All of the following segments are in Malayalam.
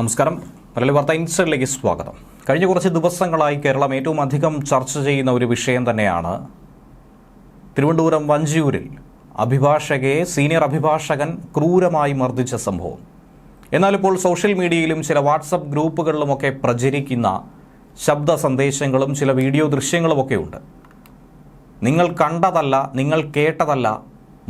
നമസ്കാരം. മലയാളി വാർത്ത ഇൻസൈഡിലേക്ക് സ്വാഗതം. കഴിഞ്ഞ കുറച്ച് ദിവസങ്ങളായി കേരളം ഏറ്റവും അധികം ചർച്ച ചെയ്യുന്ന ഒരു വിഷയം തന്നെയാണ് തിരുവനന്തപുരം വഞ്ചിയൂരിൽ അഭിഭാഷകയെ സീനിയർ അഭിഭാഷകൻ ക്രൂരമായി മർദ്ദിച്ച സംഭവം. എന്നാലിപ്പോൾ സോഷ്യൽ മീഡിയയിലും ചില വാട്സപ്പ് ഗ്രൂപ്പുകളിലുമൊക്കെ പ്രചരിക്കുന്ന ശബ്ദ സന്ദേശങ്ങളും ചില വീഡിയോ ദൃശ്യങ്ങളുമൊക്കെ ഉണ്ട്. നിങ്ങൾ കണ്ടതല്ല നിങ്ങൾ കേട്ടതല്ല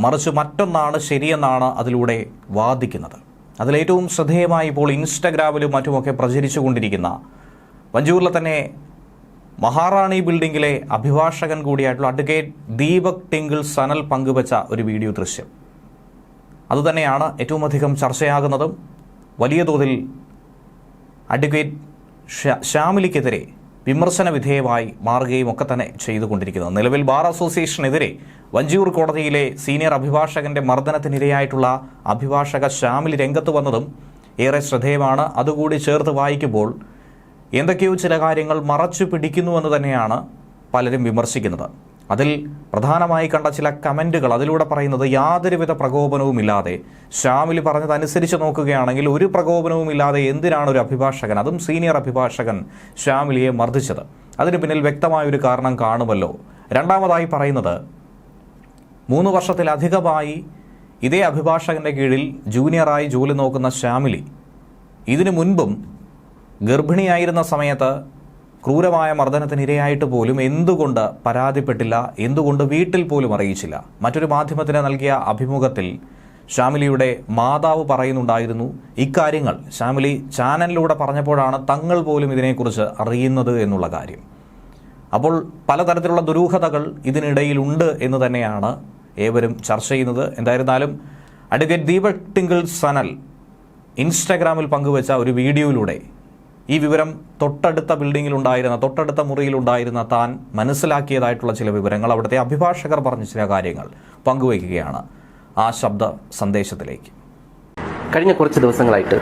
മറിച്ച് മറ്റൊന്നാണ് ശരിയെന്നാണ് അതിലൂടെ വാദിക്കുന്നത്. അതിലേറ്റവും ശ്രദ്ധേയമായി ഇപ്പോൾ ഇൻസ്റ്റഗ്രാമിലും മറ്റുമൊക്കെ പ്രചരിച്ചുകൊണ്ടിരിക്കുന്ന വഞ്ചൂരിലെ തന്നെ മഹാറാണി ബിൽഡിംഗിലെ അഭിഭാഷകൻ കൂടിയായിട്ടുള്ള അഡ്വക്കേറ്റ് ദീപക് ടിങ്കിൾ സനൽ പങ്കുവച്ച ഒരു വീഡിയോ ദൃശ്യം. അതുതന്നെയാണ് ഏറ്റവും അധികം ചർച്ചയാകുന്നതും വലിയ തോതിൽ അഡ്വക്കേറ്റ് ശ്യാമിലിക്കെതിരെ വിമർശന വിധേയമായി മാറുകയും ഒക്കെ തന്നെ ചെയ്തുകൊണ്ടിരിക്കുന്നത് നിലവിൽ ബാർ അസോസിയേഷനെതിരെ വഞ്ചിയൂർ കോടതിയിലെ സീനിയർ അഭിഭാഷകന്റെ മർദ്ദനത്തിനിരയായിട്ടുള്ള അഭിഭാഷക ഷാമിൽ രംഗത്ത് വന്നതും ഏറെ ശ്രദ്ധേയമാണ്. അതുകൂടി ചേർത്ത് വായിക്കുമ്പോൾ എന്തൊക്കെയോ ചില കാര്യങ്ങൾ മറച്ചു പിടിക്കുന്നുവെന്ന് തന്നെയാണ് പലരും വിമർശിക്കുന്നത്. അതിൽ പ്രധാനമായി കണ്ട ചില കമന്റുകൾ അതിലൂടെ പറയുന്നത് യാതൊരുവിധ പ്രകോപനവുമില്ലാതെ. ഷാമിലി പറഞ്ഞതനുസരിച്ച് നോക്കുകയാണെങ്കിൽ ഒരു പ്രകോപനവുമില്ലാതെ എന്തിനാണ് ഒരു അഭിഭാഷകൻ? അതും സീനിയർ അഭിഭാഷകൻ ഷാമിലിയെ മർദ്ദിച്ചത്. അതിന് പിന്നിൽ വ്യക്തമായൊരു കാരണം കാണുമല്ലോ. രണ്ടാമതായി പറയുന്നത് മൂന്ന് വർഷത്തിലധികമായി ഇതേ അഭിഭാഷകന്റെ കീഴിൽ ജൂനിയറായി ജോലി നോക്കുന്ന ശ്യാമിലി ഇതിനു മുൻപും ഗർഭിണിയായിരുന്ന സമയത്ത് ക്രൂരമായ മർദ്ദനത്തിനിരയായിട്ട് പോലും എന്തുകൊണ്ട് പരാതിപ്പെട്ടില്ല എന്തുകൊണ്ട് വീട്ടിൽ പോലും അറിയിച്ചില്ല? മറ്റൊരു മാധ്യമത്തിന് നൽകിയ അഭിമുഖത്തിൽ ശ്യാമിലിയുടെ മാതാവ് പറയുന്നുണ്ടായിരുന്നു ഇക്കാര്യങ്ങൾ ശ്യാമിലി ചാനലിലൂടെ പറഞ്ഞപ്പോഴാണ് തങ്ങൾ പോലും ഇതിനെക്കുറിച്ച് അറിയുന്നത് എന്നുള്ള കാര്യം. അപ്പോൾ പലതരത്തിലുള്ള ദുരൂഹതകൾ ഇതിനിടയിലുണ്ട് എന്ന് തന്നെയാണ് ഏവരും ചർച്ച ചെയ്യുന്നത്. എന്തായിരുന്നാലും അഡ്വക്കേറ്റ് ദീപക് ടിങ്കിൾ സനൽ ഇൻസ്റ്റാഗ്രാമിൽ പങ്കുവച്ച ഒരു വീഡിയോയിലൂടെ ഈ വിവരം തൊട്ടടുത്ത ബിൽഡിങ്ങിലുണ്ടായിരുന്ന തൊട്ടടുത്ത മുറിയിലുണ്ടായിരുന്ന താൻ മനസ്സിലാക്കിയതായിട്ടുള്ള ചില വിവരങ്ങൾ അവിടുത്തെ അഭിഭാഷകർ പറഞ്ഞ ചില കാര്യങ്ങൾ പങ്കുവയ്ക്കുകയാണ്. ആ ശബ്ദ സന്ദേശത്തിലേക്ക്. കഴിഞ്ഞ കുറച്ച് ദിവസങ്ങളായിട്ട്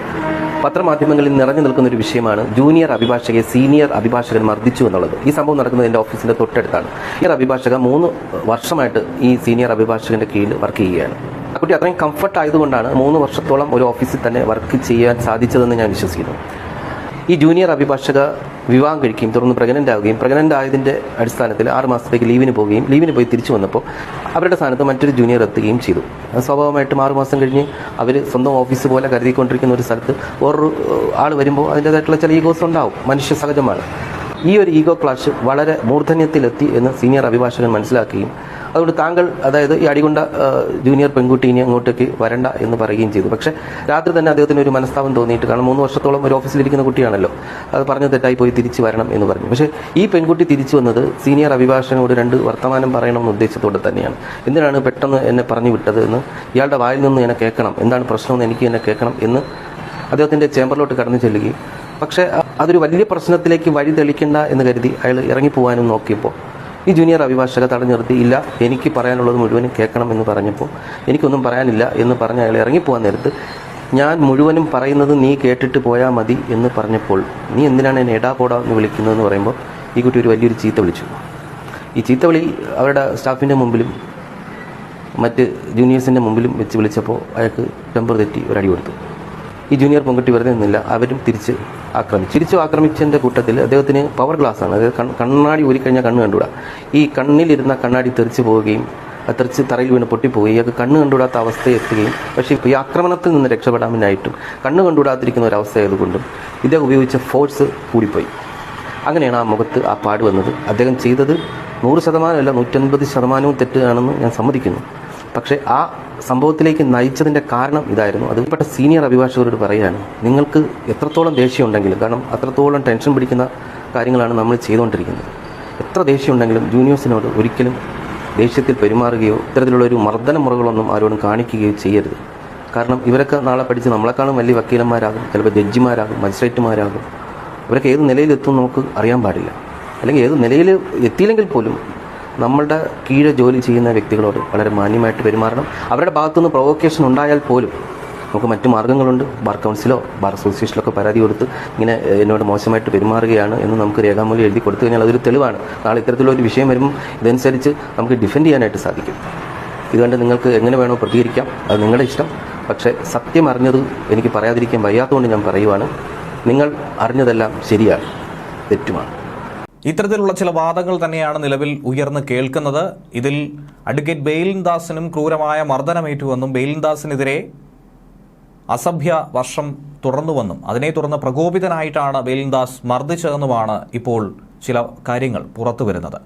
പത്രമാധ്യമങ്ങളിൽ നിറഞ്ഞു നിൽക്കുന്ന ഒരു വിഷയമാണ് ജൂനിയർ അഭിഭാഷകയെ സീനിയർ അഭിഭാഷകൻ മർദ്ദിച്ചു എന്നുള്ളത്. ഈ സംഭവം നടക്കുന്നത് എന്റെ ഓഫീസിന്റെ തൊട്ടടുത്താണ്. ഈ അഭിഭാഷക മൂന്ന് വർഷമായിട്ട് ഈ സീനിയർ അഭിഭാഷകന്റെ കീഴിൽ വർക്ക് ചെയ്യുകയാണ്. കുട്ടി അത്രയും കംഫർട്ട് ആയതുകൊണ്ടാണ് മൂന്ന് വർഷത്തോളം ഒരു ഓഫീസിൽ തന്നെ വർക്ക് ചെയ്യാൻ സാധിച്ചതെന്ന് ഞാൻ വിശ്വസിക്കുന്നു. ഈ ജൂനിയർ അഭിഭാഷക വിവാഹം കഴിക്കുകയും തുടർന്ന് പ്രഗ്നന്റ് ആവുകയും പ്രഗ്നന്റ് ആയതിന്റെ അടിസ്ഥാനത്തിൽ ആറ് മാസത്തേക്ക് ലീവിന് പോവുകയും ലീവിന് പോയി തിരിച്ചു വന്നപ്പോൾ അവരുടെ സ്ഥാനത്ത് മറ്റൊരു ജൂനിയർ എത്തുകയും ചെയ്തു. സ്വാഭാവികമായിട്ടും ആറ് മാസം കഴിഞ്ഞ് അവർ സ്വന്തം ഓഫീസ് പോലെ കരുതിക്കൊണ്ടിരിക്കുന്ന ഒരു സ്ഥലത്ത് വേറൊരു ആൾ വരുമ്പോൾ അതിന്റെതായിട്ടുള്ള ചില ഈഗോസ് ഉണ്ടാവും. മനുഷ്യ സഹജമാണ്. ഈ ഒരു ഈഗോ ക്ലാഷ് വളരെ മൂർധന്യത്തിലെത്തി എന്ന് സീനിയർ അഭിഭാഷകൻ മനസ്സിലാക്കുകയും അതുകൊണ്ട് താങ്കൾ അതായത് ഈ അടികൊണ്ട ജൂനിയർ പെൺകുട്ടി ഇനി അങ്ങോട്ടേക്ക് വരണ്ട എന്ന് പറയുകയും ചെയ്തു. പക്ഷേ രാത്രി തന്നെ അദ്ദേഹത്തിന് ഒരു മനസ്താപം തോന്നിയിട്ട് കാരണം മൂന്ന് വർഷത്തോളം ഒരു ഓഫീസിലിരിക്കുന്ന കുട്ടിയാണല്ലോ അത് പറഞ്ഞു തെറ്റായി പോയി തിരിച്ചു വരണം എന്ന് പറഞ്ഞു. പക്ഷേ ഈ പെൺകുട്ടി തിരിച്ചു വന്നത് സീനിയർ അഭിഭാഷകനോട് രണ്ട് വർത്തമാനം പറയണമെന്ന് ഉദ്ദേശത്തോടെ തന്നെയാണ്. എന്തിനാണ് പെട്ടെന്ന് എന്നെ പറഞ്ഞു വിട്ടത് എന്ന് ഇയാളുടെ വായിൽ നിന്ന് എന്നെ കേൾക്കണം എന്താണ് പ്രശ്നമെന്ന് എനിക്ക് എന്നെ കേൾക്കണം എന്ന് അദ്ദേഹത്തിന്റെ ചേംബറിലോട്ട് കടന്നു ചെല്ലുകയും. പക്ഷേ അതൊരു വലിയ പ്രശ്നത്തിലേക്ക് വഴി തെളിക്കണ്ട എന്ന് കരുതി അയാൾ ഇറങ്ങിപ്പോവാനും നോക്കിയപ്പോൾ ഈ ജൂനിയർ അഭിഭാഷക തടഞ്ഞു നിർത്തി ഇല്ല എനിക്ക് പറയാനുള്ളത് മുഴുവനും കേൾക്കണം എന്ന് പറഞ്ഞപ്പോൾ എനിക്കൊന്നും പറയാനില്ല എന്ന് പറഞ്ഞ അയാൾ ഇറങ്ങിപ്പോകാൻ നേരത്ത് ഞാൻ മുഴുവനും പറയുന്നത് നീ കേട്ടിട്ട് പോയാൽ മതി എന്ന് പറഞ്ഞപ്പോൾ നീ എന്തിനാണ് എന്നെ എടാ പോടാ എന്ന് വിളിക്കുന്നതെന്ന് പറയുമ്പോൾ ഈ കുട്ടി ഒരു വലിയൊരു ചീത്ത വിളിച്ചു. ഈ ചീത്ത വിളി അവരുടെ സ്റ്റാഫിന്റെ മുമ്പിലും മറ്റ് ജൂനിയേഴ്സിന്റെ മുമ്പിലും വെച്ച് വിളിച്ചപ്പോൾ അയാൾക്ക് ടെമ്പർ തെറ്റി ഒരടി കൊടുത്തു. ഈ ജൂനിയർ പെൺകുട്ടി വെറുതെ നിന്നില്ല. അവരും തിരിച്ച് ആക്രമിച്ചു. തിരിച്ചു ആക്രമിച്ചതിന്റെ കൂട്ടത്തിൽ അദ്ദേഹത്തിന് പവർ ഗ്ലാസ് ആണ്. അതായത് കണ്ണാടി ഊരിക്കഴിഞ്ഞാൽ കണ്ണ് കണ്ടുകൂടാ ഈ കണ്ണിലിരുന്ന കണ്ണാടി തെറിച്ച് പോവുകയും അത് തെറിച്ച് തറയിൽ വീണ് പൊട്ടിപ്പോവുകയും ഇയാൾക്ക് കണ്ണ് കണ്ടുകൂടാത്ത അവസ്ഥയിൽ എത്തുകയും പക്ഷേ ഈ ആക്രമണത്തിൽ നിന്ന് രക്ഷപ്പെടാമെന്നായിട്ടും കണ്ണ് കണ്ടുകൂടാതിരിക്കുന്ന ഒരു അവസ്ഥയായതുകൊണ്ടും ഇദ്ദേഹം ഉപയോഗിച്ച ഫോഴ്സ് കൂടിപ്പോയി. അങ്ങനെയാണ് ആ മുഖത്ത് ആ പാട് വന്നത്. അദ്ദേഹം ചെയ്തത് നൂറ് ശതമാനമല്ല നൂറ്റൻപത് ശതമാനവും തെറ്റാണെന്ന് ഞാൻ സമ്മതിക്കുന്നു. പക്ഷേ ആ സംഭവത്തിലേക്ക് നയിച്ചതിന്റെ കാരണം ഇതായിരുന്നു. അതിൽപ്പെട്ട സീനിയർ അഭിഭാഷകരോട് പറയുകയാണ് നിങ്ങൾക്ക് എത്രത്തോളം ദേഷ്യം ഉണ്ടെങ്കിലും കാരണം അത്രത്തോളം ടെൻഷൻ പിടിക്കുന്ന കാര്യങ്ങളാണ് നമ്മൾ ചെയ്തുകൊണ്ടിരിക്കുന്നത്. എത്ര ദേഷ്യം ഉണ്ടെങ്കിലും ജൂനിയേഴ്സിനോട് ഒരിക്കലും ദേഷ്യത്തിൽ പെരുമാറുകയോ ഇത്തരത്തിലുള്ള ഒരു മർദ്ദന മുറകളൊന്നും ആരോടും കാണിക്കുകയോ ചെയ്യരുത്. കാരണം ഇവരൊക്കെ നാളെ പഠിച്ച് നമ്മളെക്കാളും വലിയ വക്കീലന്മാരാകും ചിലപ്പോൾ ജഡ്ജിമാരാകും മജിസ്ട്രേറ്റുമാരാകും. ഇവരൊക്കെ ഏത് നിലയിലെത്തും നമുക്ക് അറിയാൻ പാടില്ല. അല്ലെങ്കിൽ ഏത് നിലയിൽ എത്തിയില്ലെങ്കിൽ പോലും നമ്മളുടെ കീഴെ ജോലി ചെയ്യുന്ന വ്യക്തികളോട് വളരെ മാന്യമായിട്ട് പെരുമാറണം. അവരുടെ ഭാഗത്തുനിന്ന് പ്രൊവോക്കേഷൻ ഉണ്ടായാൽ പോലും നമുക്ക് മറ്റു മാർഗങ്ങളുണ്ട് ബാർ കൗൺസിലോ ബാർ അസോസിയേഷനിലൊക്കെ പരാതി കൊടുത്ത് ഇങ്ങനെ എന്നോട് മോശമായിട്ട് പെരുമാറുകയാണ് എന്ന് നമുക്ക് രേഖാമൂലം എഴുതി കൊടുത്തു കഴിഞ്ഞാൽ അതൊരു തെളിവാണ്. നാളെ ഇത്തരത്തിലുള്ള ഒരു വിഷയം വരുമ്പോൾ ഇതനുസരിച്ച് നമുക്ക് ഡിഫെൻഡ് ചെയ്യാനായിട്ട് സാധിക്കും. ഇതുകൊണ്ട് നിങ്ങൾക്ക് എങ്ങനെ വേണോ പ്രതികരിക്കാം. അത് നിങ്ങളുടെ ഇഷ്ടം. പക്ഷേ സത്യം അറിഞ്ഞത് എനിക്ക് പറയാതിരിക്കാൻ വയ്യാത്തതുകൊണ്ട് ഞാൻ പറയുവാണ്. നിങ്ങൾ അറിഞ്ഞതെല്ലാം ശരിയാണ് തെറ്റുമാണ്. ഇത്തരത്തിലുള്ള ചില വാദങ്ങൾ തന്നെയാണ് നിലവിൽ ഉയർന്നു കേൾക്കുന്നത്. ഇതിൽ അഡ്വക്കേറ്റ് ബെയിലിൻദാസിനും ക്രൂരമായ മർദ്ദനമേറ്റുവെന്നും ബെയിലിൻദാസിനെതിരെ അസഭ്യ വർഷം തുറന്നുവെന്നും അതിനെ തുടർന്ന് പ്രകോപിതനായിട്ടാണ് ബെയിലിൻദാസ് മർദ്ദിച്ചതെന്നുമാണ് ഇപ്പോൾ ചില കാര്യങ്ങൾ പുറത്തു വരുന്നത്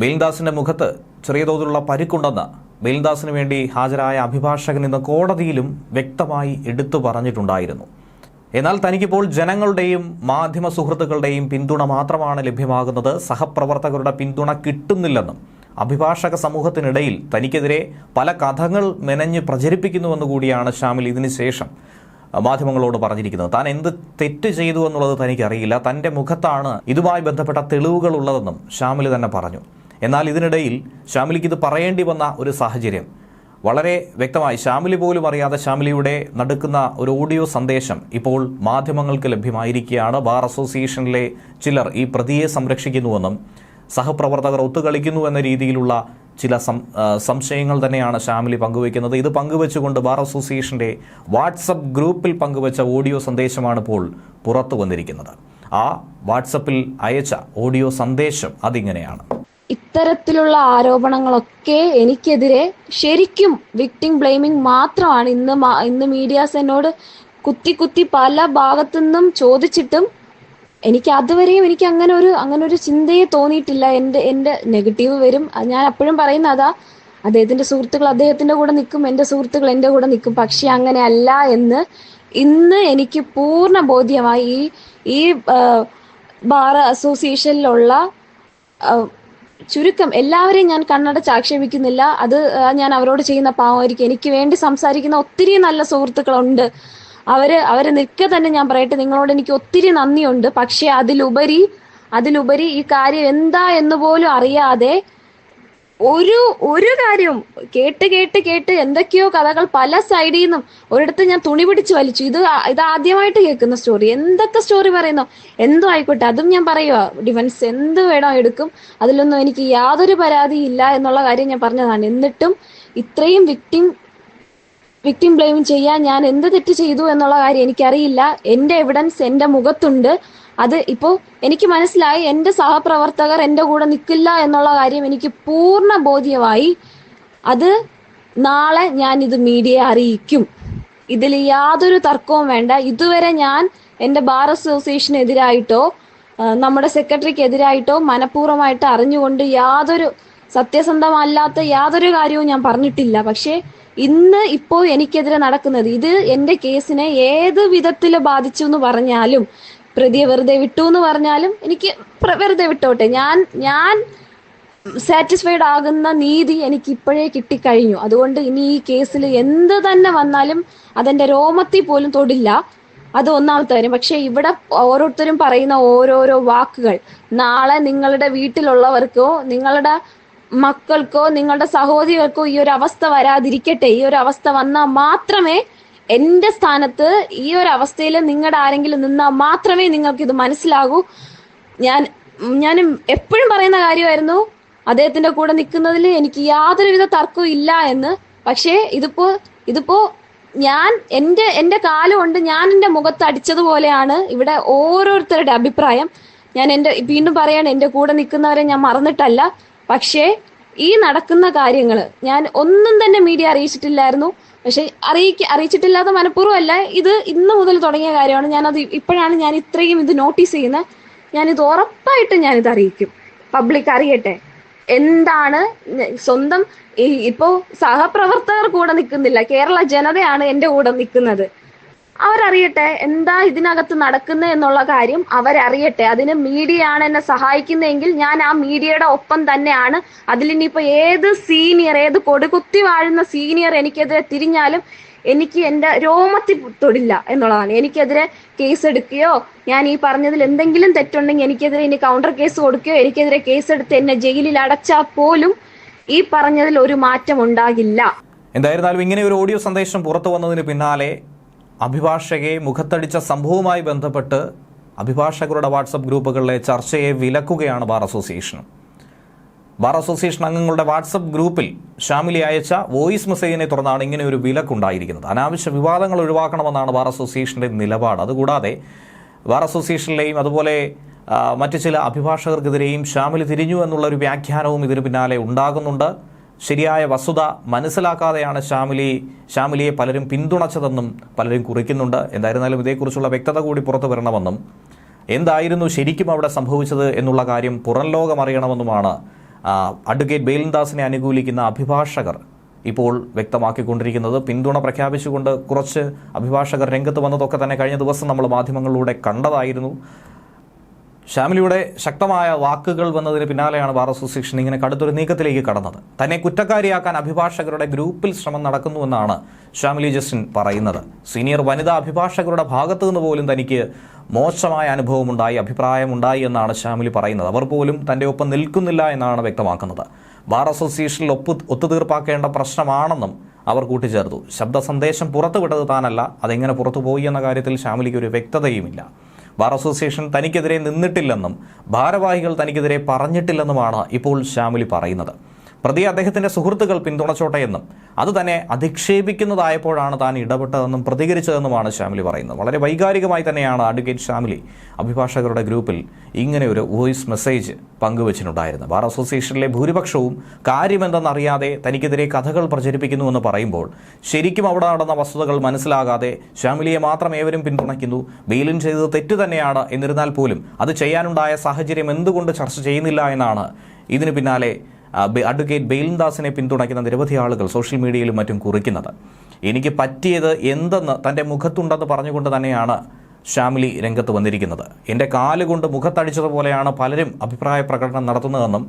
ബെയിലിൻദാസിന്റെ മുഖത്ത് ചെറിയ തോതിലുള്ള പരിക്കുണ്ടെന്ന് ബെയിലിൻദാസിന് വേണ്ടി ഹാജരായ അഭിഭാഷകൻ ഇന്ന് കോടതിയിലും വ്യക്തമായി എടുത്തു പറഞ്ഞിട്ടുണ്ടായിരുന്നു. എന്നാൽ തനിക്കിപ്പോൾ ജനങ്ങളുടെയും മാധ്യമ സുഹൃത്തുക്കളുടെയും പിന്തുണ മാത്രമാണ് ലഭ്യമാകുന്നത്. സഹപ്രവർത്തകരുടെ പിന്തുണ കിട്ടുന്നില്ലെന്നും അഭിഭാഷക സമൂഹത്തിനിടയിൽ തനിക്കെതിരെ പല കഥകൾ മെനഞ്ഞ് പ്രചരിപ്പിക്കുന്നുവെന്ന് കൂടിയാണ് ഷാമിൽ ഇതിനുശേഷം മാധ്യമങ്ങളോട് പറഞ്ഞിരിക്കുന്നത്. താൻ എന്ത് തെറ്റ് ചെയ്തു എന്നുള്ളത് തനിക്കറിയില്ല. തന്റെ മുഖത്താണ് ഇതുമായി ബന്ധപ്പെട്ട തെളിവുകൾ ഉള്ളതെന്നും ഷാമിൽ തന്നെ പറഞ്ഞു. എന്നാൽ ഇതിനിടയിൽ ഷാമിലിക്ക് ഇത് പറയേണ്ടി വന്ന ഒരു സാഹചര്യം. വളരെ വ്യക്തമായി ശ്യാമിലി പോലും അറിയാതെ ശ്യാമിലിയുടെ നടുക്കുന്ന ഒരു ഓഡിയോ സന്ദേശം ഇപ്പോൾ മാധ്യമങ്ങൾക്ക് ലഭ്യമായിരിക്കുകയാണ്. ബാർ അസോസിയേഷനിലെ ചിലർ ഈ പ്രതിയെ സംരക്ഷിക്കുന്നുവെന്നും സഹപ്രവർത്തകർ ഒത്തുകളിക്കുന്നു എന്ന രീതിയിലുള്ള ചില സംശയങ്ങൾ തന്നെയാണ് ഷാമിലി പങ്കുവയ്ക്കുന്നത്. ഇത് പങ്കുവെച്ചുകൊണ്ട് ബാർ അസോസിയേഷന്റെ വാട്സപ്പ് ഗ്രൂപ്പിൽ പങ്കുവച്ച ഓഡിയോ സന്ദേശമാണ് ഇപ്പോൾ പുറത്തു വന്നിരിക്കുന്നത് ആ വാട്സപ്പിൽ അയച്ച ഓഡിയോ സന്ദേശം അതിങ്ങനെയാണ്. ഇത്തരത്തിലുള്ള ആരോപണങ്ങളൊക്കെ എനിക്കെതിരെ ശരിക്കും വിക്ടിം ബ്ലെയിമിംഗ് മാത്രമാണ് ഇന്ന് ഇന്ന് മീഡിയാസ് എന്നോട് കുത്തി കുത്തി പല ഭാഗത്തു നിന്നും ചോദിച്ചിട്ടും എനിക്ക് അതുവരെയും എനിക്ക് അങ്ങനെ ഒരു അങ്ങനെ ഒരു ചിന്തയെ തോന്നിയിട്ടില്ല. എന്റെ എന്റെ നെഗറ്റീവ് വരും. ഞാൻ അപ്പോഴും പറയുന്ന അതാ അദ്ദേഹത്തിന്റെ സുഹൃത്തുക്കൾ അദ്ദേഹത്തിന്റെ കൂടെ നിൽക്കും എന്റെ സുഹൃത്തുക്കൾ എന്റെ കൂടെ നിൽക്കും. പക്ഷെ അങ്ങനെ അല്ല എന്ന് ഇന്ന് എനിക്ക് പൂർണ ബോധ്യമായി ഈ ഈ ബാർ അസോസിയേഷനിലുള്ള ചുരുക്കം എല്ലാവരെയും ഞാൻ കണ്ണടച്ച് ആക്ഷേപിക്കുന്നില്ല. അത് ഞാൻ അവരോട് ചെയ്യുന്ന പാവമായിരിക്കും. എനിക്ക് വേണ്ടി സംസാരിക്കുന്ന ഒത്തിരി നല്ല സുഹൃത്തുക്കളുണ്ട്. അവർ അവരെ നിൽക്കെ തന്നെ ഞാൻ പറയട്ടെ നിങ്ങളോട് എനിക്ക് ഒത്തിരി നന്ദിയുണ്ട്. പക്ഷെ അതിലുപരി അതിലുപരി ഈ കാര്യം എന്താ എന്ന് പോലും അറിയാതെ ഒരു ഒരു കാര്യം കേട്ട് കേട്ട് കേട്ട് എന്തൊക്കെയോ കഥകൾ പല സൈഡിൽ നിന്നും ഒരിടത്ത് ഞാൻ തുണി പിടിച്ച് വലിച്ചു. ഇത് ഇത് ആദ്യമായിട്ട് കേൾക്കുന്ന സ്റ്റോറി എന്തൊക്കെ സ്റ്റോറി പറയുന്നു? എന്തോ ആയിക്കോട്ടെ. അതും ഞാൻ പറയുക ഡിഫൻസ് എന്ത് വേണോ എടുക്കും. അതിലൊന്നും എനിക്ക് യാതൊരു പരാതിയില്ല എന്നുള്ള കാര്യം ഞാൻ പറഞ്ഞതാണ്. എന്നിട്ടും ഇത്രയും വിക്ടിം വിക്ടിം ബ്ലെയിം ചെയ്യാൻ ഞാൻ എന്ത് തെറ്റ് ചെയ്തു എന്നുള്ള കാര്യം എനിക്കറിയില്ല. എന്റെ എവിഡൻസ് എന്റെ മുഖത്തുണ്ട്. അത് ഇപ്പോൾ എനിക്ക് മനസ്സിലായി. എന്റെ സഹപ്രവർത്തകർ എന്റെ കൂടെ നിൽക്കില്ല എന്നുള്ള കാര്യം എനിക്ക് പൂർണ ബോധ്യമായി. അത് നാളെ ഞാൻ ഇത് മീഡിയയെ അറിയിക്കും. ഇതിൽ യാതൊരു തർക്കവും വേണ്ട. ഇതുവരെ ഞാൻ എന്റെ ബാർ അസോസിയേഷനെതിരായിട്ടോ നമ്മുടെ സെക്രട്ടറിക്ക് എതിരായിട്ടോ മനഃപൂർവമായിട്ട് അറിഞ്ഞുകൊണ്ട് യാതൊരു സത്യസന്ധമല്ലാത്ത യാതൊരു കാര്യവും ഞാൻ പറഞ്ഞിട്ടില്ല. പക്ഷേ ഇന്ന് ഇപ്പോൾ എനിക്കെതിരെ നടക്കുന്നത് ഇത് എന്റെ കേസിനെ ഏത് വിധത്തിൽ ബാധിച്ചു എന്ന് പറഞ്ഞാലും പ്രതിയെ വെറുതെ വിട്ടു എന്ന് പറഞ്ഞാലും എനിക്ക് വെറുതെ വിട്ടോട്ടെ. ഞാൻ ഞാൻ സാറ്റിസ്ഫൈഡ് ആകുന്ന നീതി എനിക്ക് ഇപ്പോഴേ കിട്ടിക്കഴിഞ്ഞു. അതുകൊണ്ട് ഇനി ഈ കേസിൽ എന്ത് തന്നെ വന്നാലും അതെന്റെ രോമത്തിൽ പോലും തൊടില്ല. അത് ഒന്നാമത്തെ കാര്യം. പക്ഷെ ഇവിടെ ഓരോരുത്തരും പറയുന്ന ഓരോരോ വാക്കുകൾ. നാളെ നിങ്ങളുടെ വീട്ടിലുള്ളവർക്കോ നിങ്ങളുടെ മക്കൾക്കോ നിങ്ങളുടെ സഹോദരികൾക്കോ ഈ ഒരു അവസ്ഥ വരാതിരിക്കട്ടെ. ഈ ഒരു അവസ്ഥ വന്നാൽ മാത്രമേ എന്റെ സ്ഥാനത്ത് ഈ ഒരു അവസ്ഥയിൽ നിങ്ങളുടെ ആരെങ്കിലും നിന്നാൽ മാത്രമേ നിങ്ങൾക്ക് ഇത് മനസ്സിലാകൂ. ഞാൻ ഞാൻ എപ്പോഴും പറയുന്ന കാര്യമായിരുന്നു അദ്ദേഹത്തിന്റെ കൂടെ നിൽക്കുന്നതിൽ എനിക്ക് യാതൊരുവിധ തർക്കവും ഇല്ല എന്ന്. പക്ഷേ ഇതിപ്പോ ഇതിപ്പോ ഞാൻ എന്റെ എന്റെ കാലം കൊണ്ട് ഞാൻ എന്റെ മുഖത്ത് അടിച്ചതുപോലെയാണ് ഇവിടെ ഓരോരുത്തരുടെ അഭിപ്രായം. ഞാൻ എന്റെ വീണ്ടും പറയാണ് എന്റെ കൂടെ നിൽക്കുന്നവരെ ഞാൻ മറന്നിട്ടല്ല. പക്ഷേ ഈ നടക്കുന്ന കാര്യങ്ങൾ ഞാൻ ഒന്നും തന്നെ മീഡിയ അറിയിച്ചിട്ടില്ലായിരുന്നു. പക്ഷെ അറിയിക്ക അറിയിച്ചിട്ടില്ലാത്ത മനഃപൂർവമല്ല ഇത് ഇന്ന് മുതൽ തുടങ്ങിയ കാര്യമാണ്. ഞാനത് ഇപ്പോഴാണ് ഞാൻ ഇത്രയും ഇത് നോട്ടീസ് ചെയ്യുന്നത് ഞാനിത് ഉറപ്പായിട്ടും ഞാനിത് അറിയിക്കും. പബ്ലിക് അറിയട്ടെ. എന്താണ് സ്വന്തം ഇപ്പോൾ ഇപ്പോ സഹപ്രവർത്തകർ കൂടെ നിൽക്കുന്നില്ല. കേരള ജനതയാണ് എന്റെ കൂടെ നിൽക്കുന്നത്. അവരറിയട്ടെ എന്താ ഇതിനകത്ത് നടക്കുന്നത് എന്നുള്ള കാര്യം അവരറിയട്ടെ. അതിന് മീഡിയ ആണ് എന്നെ സഹായിക്കുന്നതെങ്കിൽ ഞാൻ ആ മീഡിയയുടെ ഒപ്പം തന്നെയാണ്. അതിലിനിയിപ്പോ ഏത് സീനിയർ ഏത് കൊടുകുത്തി വാഴുന്ന സീനിയർ എനിക്കെതിരെ തിരിഞ്ഞാലും എനിക്ക് എന്റെ രോമത്തിൽ തൊടില്ല എന്നുള്ളതാണ്. എനിക്കെതിരെ കേസ് എടുക്കുകയോ ഞാൻ ഈ പറഞ്ഞതിൽ എന്തെങ്കിലും തെറ്റുണ്ടെങ്കിൽ എനിക്കെതിരെ ഇനി കൗണ്ടർ കേസ് കൊടുക്കുകയോ എനിക്കെതിരെ കേസ് എടുത്ത് എന്നെ ജയിലിൽ അടച്ചാൽ പോലും ഈ പറഞ്ഞതിൽ ഒരു മാറ്റം ഉണ്ടാകില്ല. എന്തായിരുന്നാലും ഇങ്ങനെ ഒരു ഓഡിയോ സന്ദേശം പുറത്തു വന്നതിന് പിന്നാലെ അഭിഭാഷകയെ മുഖത്തടിച്ച സംഭവവുമായി ബന്ധപ്പെട്ട് അഭിഭാഷകരുടെ വാട്സപ്പ് ഗ്രൂപ്പുകളിലെ ചർച്ചയെ വിലക്കുകയാണ് ബാർ അസോസിയേഷൻ. ബാർ അസോസിയേഷൻ അംഗങ്ങളുടെ വാട്സപ്പ് ഗ്രൂപ്പിൽ ഷാമിലി അയച്ച വോയിസ് മെസ്സേജിനെ തുടർന്നാണ് ഇങ്ങനെ ഒരു വിലക്കുണ്ടായിരിക്കുന്നത്. അനാവശ്യ വിവാദങ്ങൾ ഒഴിവാക്കണമെന്നാണ് ബാർ അസോസിയേഷന്റെ നിലപാട്. അതുകൂടാതെ ബാർ അസോസിയേഷനിലെയും അതുപോലെ മറ്റ് ചില അഭിഭാഷകർക്കെതിരെയും ഷാമിലി തിരിഞ്ഞു എന്നുള്ള ഒരു വ്യാഖ്യാനവും ഇതിന് പിന്നാലെ ഉണ്ടാകുന്നുണ്ട്. ശരിയായ വസ്തുത മനസ്സിലാക്കാതെയാണ് ശ്യാമിലി ശ്യാമിലിയെ പലരും പിന്തുണച്ചതെന്നും പലരും കുറിക്കുന്നുണ്ട്. എന്തായിരുന്നാലും ഇതേക്കുറിച്ചുള്ള വ്യക്തത കൂടി പുറത്തു വരണമെന്നും എന്തായിരുന്നു ശരിക്കും അവിടെ സംഭവിച്ചത് എന്നുള്ള കാര്യം പുറം ലോകം അറിയണമെന്നുമാണ് അഡ്വക്കേറ്റ് ബേലിൻദാസിനെ അനുകൂലിക്കുന്ന അഭിഭാഷകർ ഇപ്പോൾ വ്യക്തമാക്കിക്കൊണ്ടിരിക്കുന്നത്. പിന്തുണ പ്രഖ്യാപിച്ചുകൊണ്ട് കുറച്ച് അഭിഭാഷകർ രംഗത്ത് വന്നതൊക്കെ തന്നെ കഴിഞ്ഞ ദിവസം നമ്മൾ മാധ്യമങ്ങളിലൂടെ കണ്ടതായിരുന്നു. ഷാമിലിയുടെ ശക്തമായ വാക്കുകൾ വന്നതിന് പിന്നാലെയാണ് ബാർ അസോസിയേഷൻ ഇങ്ങനെ കടുത്തൊരു നീക്കത്തിലേക്ക് കടന്നത്. തന്നെ കുറ്റക്കാരിയാക്കാൻ അഭിഭാഷകരുടെ ഗ്രൂപ്പിൽ ശ്രമം നടക്കുന്നുവെന്നാണ് ഷാമിലി ജസ്റ്റിൻ പറയുന്നത്. സീനിയർ വനിതാ അഭിഭാഷകരുടെ ഭാഗത്തു നിന്ന് പോലും തനിക്ക് മോശമായ അനുഭവമുണ്ടായി അഭിപ്രായമുണ്ടായി എന്നാണ് ഷാമിലി പറയുന്നത്. അവർ പോലും തന്റെ ഒപ്പം നിൽക്കുന്നില്ല എന്നാണ് വ്യക്തമാക്കുന്നത്. ബാർ അസോസിയേഷനിൽ ഒപ്പ് ഒത്തുതീർപ്പാക്കേണ്ട പ്രശ്നമാണെന്നും അവർ കൂട്ടിച്ചേർത്തു. ശബ്ദ സന്ദേശം പുറത്തുവിട്ടത് താനല്ല അതെങ്ങനെ പുറത്തുപോയി എന്ന കാര്യത്തിൽ ഷാമിലിക്ക് ഒരു വ്യക്തതയുമില്ല. ബാർ അസോസിയേഷൻ തനിക്കെതിരെ നിന്നിട്ടില്ലെന്നും ഭാരവാഹികൾ തനിക്കെതിരെ പറഞ്ഞിട്ടില്ലെന്നുമാണ് ഇപ്പോൾ ശ്യാമിലി പറയുന്നത്. പ്രതി അദ്ദേഹത്തിന്റെ സുഹൃത്തുക്കൾ പിന്തുണച്ചോട്ടെ എന്നും അത് തന്നെ അധിക്ഷേപിക്കുന്നതായപ്പോഴാണ് താൻ ഇടപെട്ടതെന്നും പ്രതികരിച്ചതെന്നുമാണ് ഷാമിലി പറയുന്നത്. വളരെ വൈകാരികമായി തന്നെയാണ് അഡ്വക്കേറ്റ് ഷാമിലി അഭിഭാഷകരുടെ ഗ്രൂപ്പിൽ ഇങ്ങനെ ഒരു വോയിസ് മെസ്സേജ് പങ്കുവച്ചിട്ടുണ്ടായിരുന്നത്. ബാർ അസോസിയേഷനിലെ ഭൂരിപക്ഷവും കാര്യമെന്തെന്നറിയാതെ തനിക്കെതിരെ കഥകൾ പ്രചരിപ്പിക്കുന്നുവെന്ന് പറയുമ്പോൾ ശരിക്കും അവിടെ നടന്ന വസ്തുതകൾ മനസ്സിലാകാതെ ഷാമിലിയെ മാത്രം ഏവരും പിന്തുണയ്ക്കുന്നു. ബെയിലിൻ ചെയ്തത് തെറ്റ് തന്നെയാണ്. എന്നിരുന്നാൽ പോലും അത് ചെയ്യാനുണ്ടായ സാഹചര്യം എന്തുകൊണ്ട് ചർച്ച ചെയ്യുന്നില്ല എന്നാണ് ഇതിന് പിന്നാലെ അഡ്വക്കേറ്റ് ബെയിൽദാസിനെ പിന്തുണയ്ക്കുന്ന നിരവധി ആളുകൾ സോഷ്യൽ മീഡിയയിലും മറ്റും കുറിക്കുന്നത്. എനിക്ക് പറ്റിയത് എന്തെന്ന് തന്റെ മുഖത്തുണ്ടെന്ന് പറഞ്ഞുകൊണ്ട് തന്നെയാണ് ഷാമിലി രംഗത്ത് വന്നിരിക്കുന്നത്. എന്റെ കാലുകൊണ്ട് മുഖത്തടിച്ചതുപോലെയാണ് പലരും അഭിപ്രായ പ്രകടനം നടത്തുന്നതെന്നും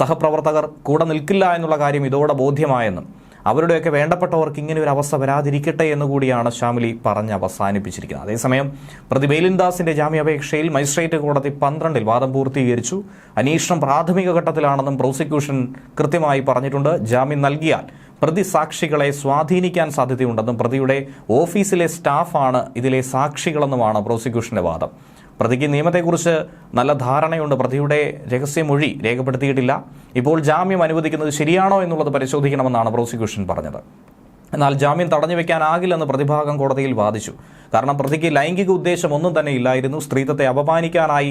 സഹപ്രവർത്തകർ കൂടെ നിൽക്കില്ല എന്നുള്ള കാര്യം ഇതോടെ ബോധ്യമായെന്നും അവരുടെയൊക്കെ വേണ്ടപ്പെട്ടവർക്ക് ഇങ്ങനെ ഒരു അവസ്ഥ വരാതിരിക്കട്ടെ എന്ന് കൂടിയാണ് ഷാമിലി പറഞ്ഞ് അവസാനിപ്പിച്ചിരിക്കുന്നത്. അതേസമയം പ്രതി ബേലിൻദാസിന്റെ ജാമ്യാപേക്ഷയിൽ മജിസ്ട്രേറ്റ് കോടതി പന്ത്രണ്ടിൽ വാദം പൂർത്തീകരിച്ചു. അന്വേഷണം പ്രാഥമിക ഘട്ടത്തിലാണെന്നും പ്രോസിക്യൂഷൻ കൃത്യമായി പറഞ്ഞിട്ടുണ്ട്. ജാമ്യം നൽകിയാൽ പ്രതി സാക്ഷികളെ സ്വാധീനിക്കാൻ സാധ്യതയുണ്ടെന്നും പ്രതിയുടെ ഓഫീസിലെ സ്റ്റാഫാണ് ഇതിലെ സാക്ഷികളെന്നുമാണ് പ്രോസിക്യൂഷന്റെ വാദം. പ്രതിക്ക് നിയമത്തെക്കുറിച്ച് നല്ല ധാരണയുണ്ട്. പ്രതിയുടെ രഹസ്യമൊഴി രേഖപ്പെടുത്തിയിട്ടില്ല. ഇപ്പോൾ ജാമ്യം അനുവദിക്കുന്നത് ശരിയാണോ എന്നുള്ളത് പരിശോധിക്കണമെന്നാണ് പ്രോസിക്യൂഷൻ പറഞ്ഞത്. എന്നാൽ ജാമ്യം തടഞ്ഞു വെക്കാനാകില്ലെന്ന് പ്രതിഭാഗം കോടതിയിൽ വാദിച്ചു. കാരണം പ്രതിക്ക് ലൈംഗിക ഉദ്ദേശം ഒന്നും തന്നെ ഇല്ലായിരുന്നു. സ്ത്രീത്വത്തെ അപമാനിക്കാനായി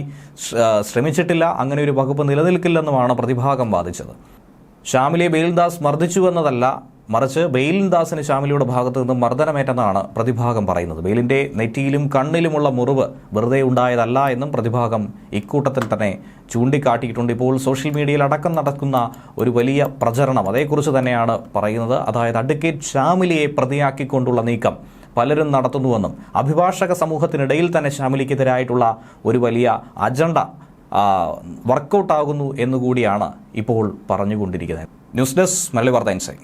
ശ്രമിച്ചിട്ടില്ല. അങ്ങനെ ഒരു വകുപ്പ് നിലനിൽക്കില്ലെന്നുമാണ് പ്രതിഭാഗം വാദിച്ചത്. ഷാമിലെ ബേൽദാസ് മർദ്ദിച്ചുവെന്നതല്ല മറിച്ച് ബെയിലിൻദാസിന് ശ്യാമിലിയുടെ ഭാഗത്തു നിന്ന് മർദ്ദനമേറ്റെന്നാണ് പ്രതിഭാഗം പറയുന്നത്. ബെയിലിന്റെ നെറ്റിയിലും കണ്ണിലുമുള്ള മുറിവ് വെറുതെ ഉണ്ടായതല്ല എന്നും പ്രതിഭാഗം ഇക്കൂട്ടത്തിൽ തന്നെ ചൂണ്ടിക്കാട്ടിയിട്ടുണ്ട്. ഇപ്പോൾ സോഷ്യൽ മീഡിയയിൽ അടക്കം നടക്കുന്ന ഒരു വലിയ പ്രചരണം അതേക്കുറിച്ച് തന്നെയാണ് പറയുന്നത്. അതായത് അഡ്വക്കേറ്റ് ഷാമിലിയെ പ്രതിയാക്കിക്കൊണ്ടുള്ള നീക്കം പലരും നടത്തുന്നുവെന്നും അഭിഭാഷക സമൂഹത്തിനിടയിൽ തന്നെ ശ്യാമിലിക്കെതിരായിട്ടുള്ള ഒരു വലിയ അജണ്ട വർക്കൗട്ടാകുന്നു എന്നുകൂടിയാണ് ഇപ്പോൾ പറഞ്ഞുകൊണ്ടിരിക്കുന്നത്. ന്യൂസ് ഡെസ്ക് മലയാളി വാർത്ത ഇൻസൈറ്റ്.